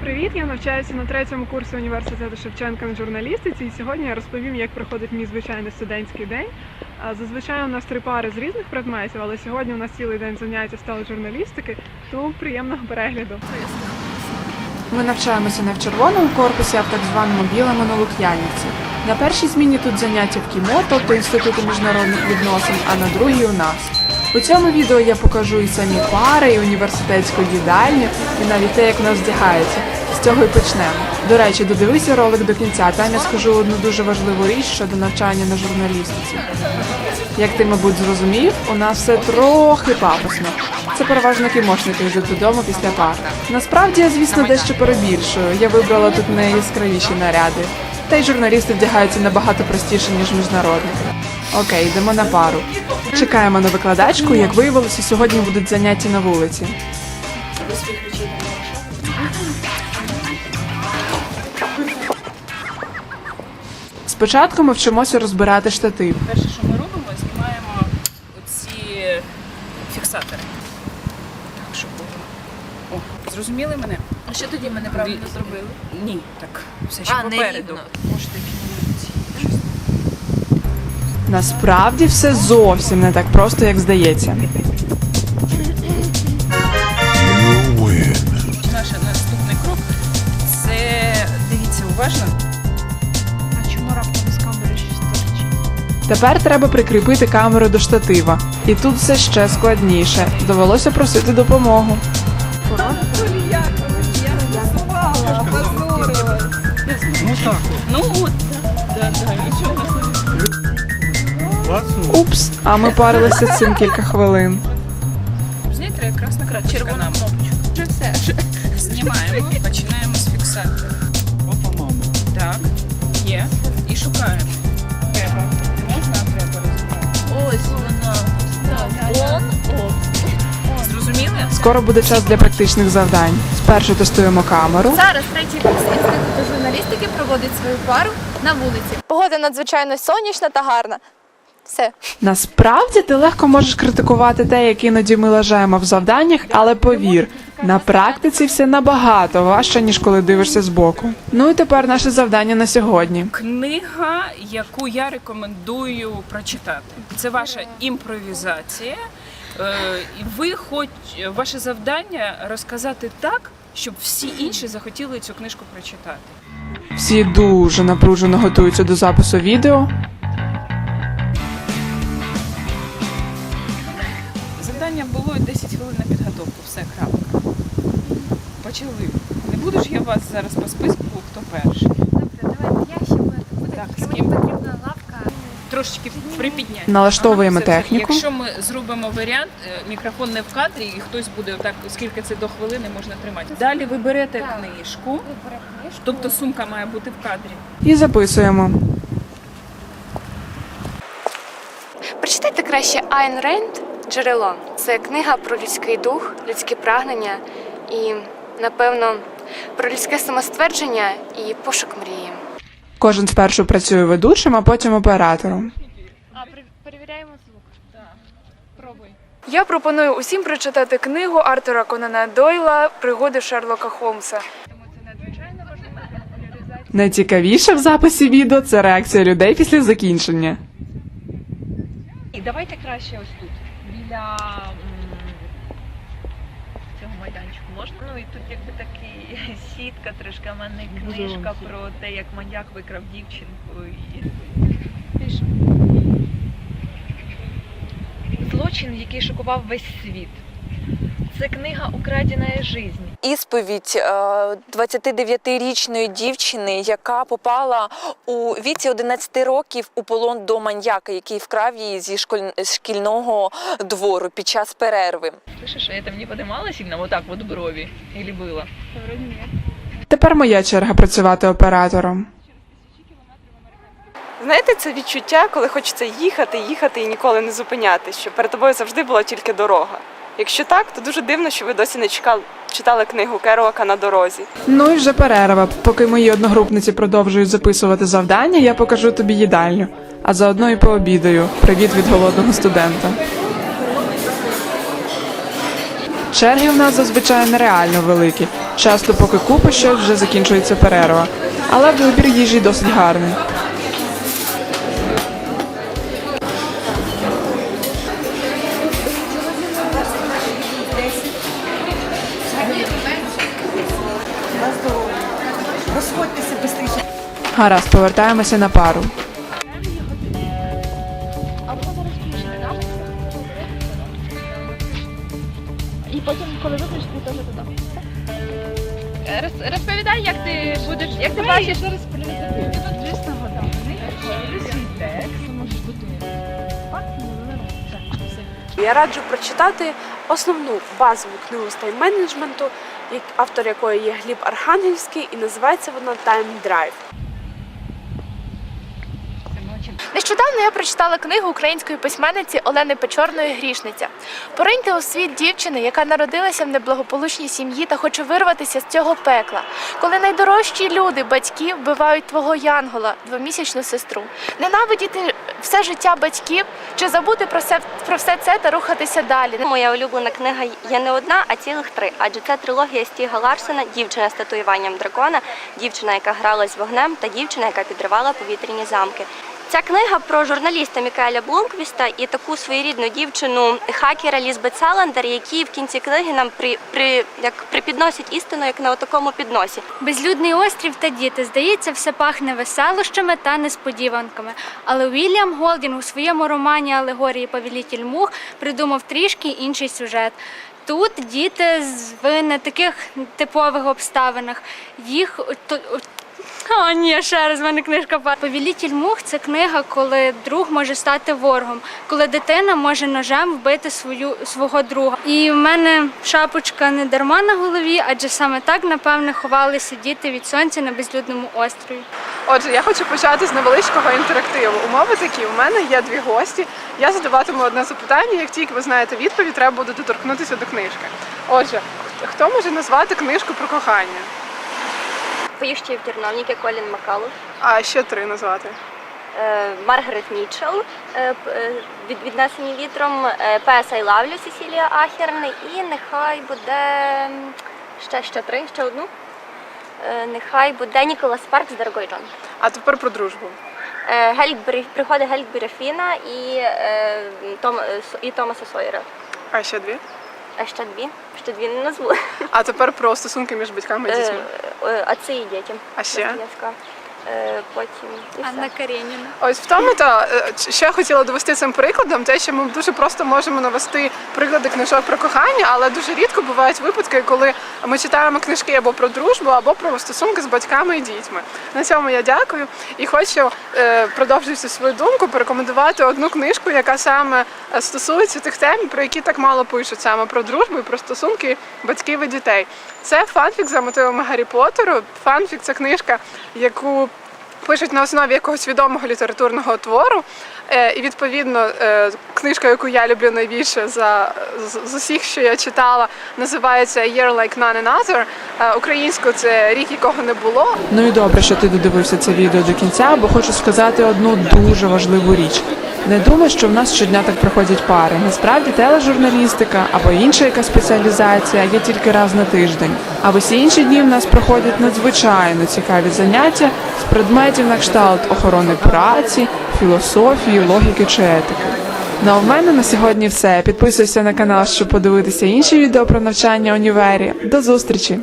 Привіт, я навчаюся на третьому курсі університету Шевченка на журналістиці. І сьогодні я розповім, як проходить мій звичайний студентський день. Зазвичай у нас три пари з різних предметів, але сьогодні у нас цілий день заняття стали журналістики, тому приємного перегляду. Ми навчаємося не в червоному корпусі, а в так званому білому на Лук'янівці. На першій зміні тут заняття в кіно, тобто Інституту міжнародних відносин, а на другій у нас. У цьому відео я покажу і самі пари, і університетську їдальню, і навіть те, як нас вдягається. З цього і почнемо. До речі, додивися ролик до кінця. Там я скажу одну дуже важливу річ щодо навчання на журналістиці. Як ти, мабуть, зрозумів, у нас все трохи пафосно. Це переважно кімошники йдуть додому після пар. Насправді я, звісно, дещо перебільшую. Я вибрала тут найяскравіші наряди. Та й журналісти вдягаються набагато простіше, ніж міжнародники. Окей, йдемо на пару. Чекаємо на викладачку. Як виявилося, сьогодні будуть заняття на вулиці. Спочатку ми вчимося розбирати штатив. Перше, що ми робимо, знімаємо оці фіксатори. Так, щоб було. О, зрозуміли мене? А що тоді ми неправильно зробили? Ні, так, все ще А, не попереду. рівно. Можете. Насправді все зовсім не так просто, як здається. Наш наступний крок це дивіться уважно. А чому раптом з камери щось? Тепер треба прикріпити камеру до штатива. І тут все ще складніше. Довелося просити допомогу. Ну Упс, а ми парилися з цим кілька хвилин. Знаєте, якраз на краточка Червона нам. кнопочка. Все. Знімаємо, починаємо з фіксатора. Так, є. І шукаємо. Треба. Можна треба розібрати. Ось вона. Он, он. Зрозуміли? Скоро буде час для практичних завдань. Спершу тестуємо камеру. Зараз третій курс інституту журналістики проводить свою пару на вулиці. Погода надзвичайно сонячна та гарна. Все. Насправді ти легко можеш критикувати те, як іноді ми лажаємо в завданнях, але повір, на практиці все набагато важче, ніж коли дивишся збоку. Ну і тепер наше завдання на сьогодні. Книга, яку я рекомендую прочитати. Це ваша імпровізація. Е, ви хоч ваше завдання розказати так, щоб всі інші захотіли цю книжку прочитати. Всі дуже напружено готуються до запису відео. Почали. Не буду ж я вас зараз по списку, хто перший. Добре, давайте я ще буду. Так, з ким? потрібна лавка. Трошечки припідняти. Налаштовуємо Ага, все, все. техніку. Якщо ми зробимо варіант, е, мікрофон не в кадрі, і хтось буде отак, скільки це до хвилини можна тримати. Далі ви берете Так. книжку, книжку. тобто сумка має бути в кадрі. І записуємо. Прочитайте краще Айн Ренд Джерело. Це книга про людський дух, людські прагнення і, напевно, про людське самоствердження і пошук мрії. Кожен спершу працює ведучим, а потім оператором. А перевіряємо звук. Пробуй. Я пропоную усім прочитати книгу Артура Конана Дойла Пригоди Шерлока Холмса. Найцікавіше в записі відео це реакція людей після закінчення. І давайте краще ось тут. Біля можна? Ну і тут якби такий сітка, трошки в мене книжка про те, як маньяк викрав дівчинку і. Злочин, який шокував весь світ. Це книга Украденая жизнь. Ісповідь е, 29-річної дівчини, яка попала у віці 11 років у полон до маньяка, який вкрав її зі шкільного двору під час перерви. Слышишь, а я там не поднимала сильно вот так вот брови? Или было? Тепер моя черга працювати оператором. Знаєте, це відчуття, коли хочеться їхати, їхати і ніколи не зупинятись, що перед тобою завжди була тільки дорога. Якщо так, то дуже дивно, що ви досі не чекали, читали книгу Керуака на дорозі. Ну і вже перерва. Поки мої одногрупниці продовжують записувати завдання, я покажу тобі їдальню. А заодно і пообідаю. Привіт від голодного студента. Черги в нас зазвичай нереально великі. Часто, поки купиш щось, вже закінчується перерва. Але вибір їжі досить гарний. Гаразд, повертаємося на пару. Розповідай, як ти будеш, як ти бачиш. Я раджу прочитати основну базову книгу з тайм-менеджменту, автор якої є Гліб Архангельський, і називається вона Time Drive. Нещодавно я прочитала книгу української письменниці Олени Печорної Грішниця. Пориньте у світ дівчини, яка народилася в неблагополучній сім'ї та хоче вирватися з цього пекла. Коли найдорожчі люди, батьки, вбивають твого янгола, двомісячну сестру. Ненавидіти все життя батьків чи забути про все, про все це та рухатися далі. Моя улюблена книга є не одна, а цілих три. Адже це трилогія Стіга Ларсена, дівчина з татуюванням дракона, дівчина, яка грала з вогнем, та дівчина, яка підривала повітряні замки. Ця книга про журналіста Мікаеля Блумквіста і таку своєрідну дівчину хакера Лізбет Саландер, які в кінці книги нам при, при як припідносять істину, як на такому підносі. Безлюдний острів та діти. Здається, все пахне веселощами та несподіванками. Але Уільям Голдінг у своєму романі Алегорії Повелітель мух придумав трішки інший сюжет. Тут діти в не таких типових обставинах. Їх о, ні, ще раз в мене книжка па- Повелітель мух це книга, коли друг може стати ворогом, коли дитина може ножем вбити свою свого друга. І в мене шапочка не дарма на голові, адже саме так, напевне, ховалися діти від сонця на безлюдному острові. Отже, я хочу почати з невеличкого інтерактиву. Умови такі: у мене є дві гості. Я задаватиму одне запитання. Як тільки ви знаєте відповідь, треба буде доторкнутися до книжки. Отже, хто може назвати книжку про кохання? Поїжджі в терновники Колін Макалов, А ще три назвати. е, Маргарет Мітчелл, е, е, від віднесені вітром, PS I Love You Сесілія Ахерн і нехай буде ще, ще три, ще одну. Нехай буде Ніколас Спаркс Дорогой Джон. А тепер про дружбу. Е, Гельбері, приходи Гельбері і, Том, і Томаса Сойера. А ще дві. А ще дві, ще дві не назву. А тепер про стосунки між батьками і Е, дітьми. А Отці і дітям. А ще? Я Е, Потім і Анна все. Кареніна. Ось в тому та е, що я хотіла довести цим прикладом, те, що ми дуже просто можемо навести приклади книжок про кохання, але дуже рідко бувають випадки, коли ми читаємо книжки або про дружбу, або про стосунки з батьками і дітьми. На цьому я дякую і хочу, е, продовжуючи свою думку, порекомендувати одну книжку, яка саме е, стосується тих тем, про які так мало пишуть, саме про дружбу і про стосунки батьків і дітей. Це фанфік за мотивами Гаррі Поттеру. Фанфік це книжка, яку пишуть на основі якогось відомого літературного твору. Е, І відповідно е, книжка, яку я люблю найбільше за з, усіх, що я читала, називається Year Like None Another. Е, Українською це рік, якого не було. Ну і добре, що ти додивився це відео до кінця, бо хочу сказати одну дуже важливу річ. Не думай, що в нас щодня так проходять пари. Насправді тележурналістика або інша якась спеціалізація є тільки раз на тиждень. А в усі інші дні в нас проходять надзвичайно цікаві заняття з предметів на кшталт охорони праці, філософії, логіки чи етики. Ну а в мене на сьогодні все. Підписуйся на канал, щоб подивитися інші відео про навчання універі. До зустрічі!